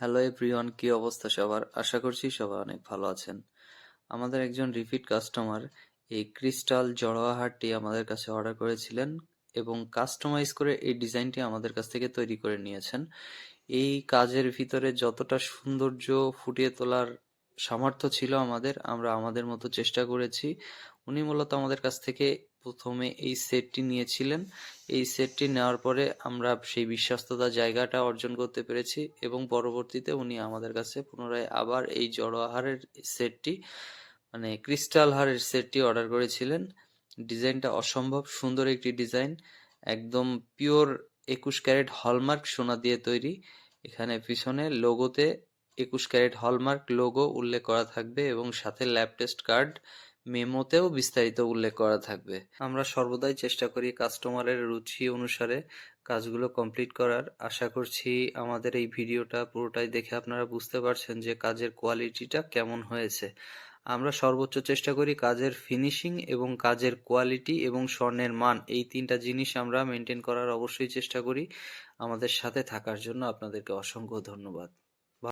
Hello everyone কি অবস্থা সবার? আশা করছি সবাই অনেক ভালো আছেন। আমাদের একজন রিপিট কাস্টমার এই ক্রিস্টাল জড়োয়া হারটি আমাদের কাছে অর্ডার করেছিলেন এবং কাস্টমাইজ করে এই ডিজাইনটি আমাদের কাছ থেকে তৈরি করে নিয়েছেন। এই কাজের ভিতরে যতটা সৌন্দর্য ফুটিয়ে তোলার সামর্থ্য ছিল আমাদের, আমরা আমাদের মতো চেষ্টা করেছি। উনি মূলত আমাদের কাছ থেকে প্রথমে এই সেটটি নিয়েছিলেন। এই সেটটি নেওয়ার পরে আমরা সেই বিশ্বস্ততা জায়গাটা অর্জন করতে পেরেছি এবং পরবর্তীতে উনি আমাদের কাছে পুনরায় আবার এই জড়ো আহারের সেটটি মানে ক্রিস্টাল হারের সেটটি অর্ডার করেছিলেন। ডিজাইনটা অসম্ভব সুন্দর একটি ডিজাইন, একদম পিওর একুশ ক্যারেট হলমার্ক সোনা দিয়ে তৈরি। এখানে পিছনে লোগোতে একুশ ক্যারেট হলমার্ক লোগো উল্লেখ করা থাকবে এবং সাথে ল্যাব টেস্ট কার্ড মেমোতেও বিস্তারিত উল্লেখ করা থাকবে। আমরা সর্বদাই চেষ্টা করি কাস্টমারের রুচি অনুসারে কাজগুলো কমপ্লিট করার। আশা করছি আমাদের এই ভিডিওটা পুরোটাই দেখে আপনারা বুঝতে পারছেন যে কাজের কোয়ালিটিটা কেমন হয়েছে। আমরা সর্বোচ্চ চেষ্টা করি কাজের ফিনিশিং এবং কাজের কোয়ালিটি এবং স্বর্ণের মান। এই তিনটা জিনিস আমরা মেনটেন করার অবশ্যই চেষ্টা করি। আমাদের সাথে থাকার জন্য আপনাদেরকে অসংখ্য ধন্যবাদ।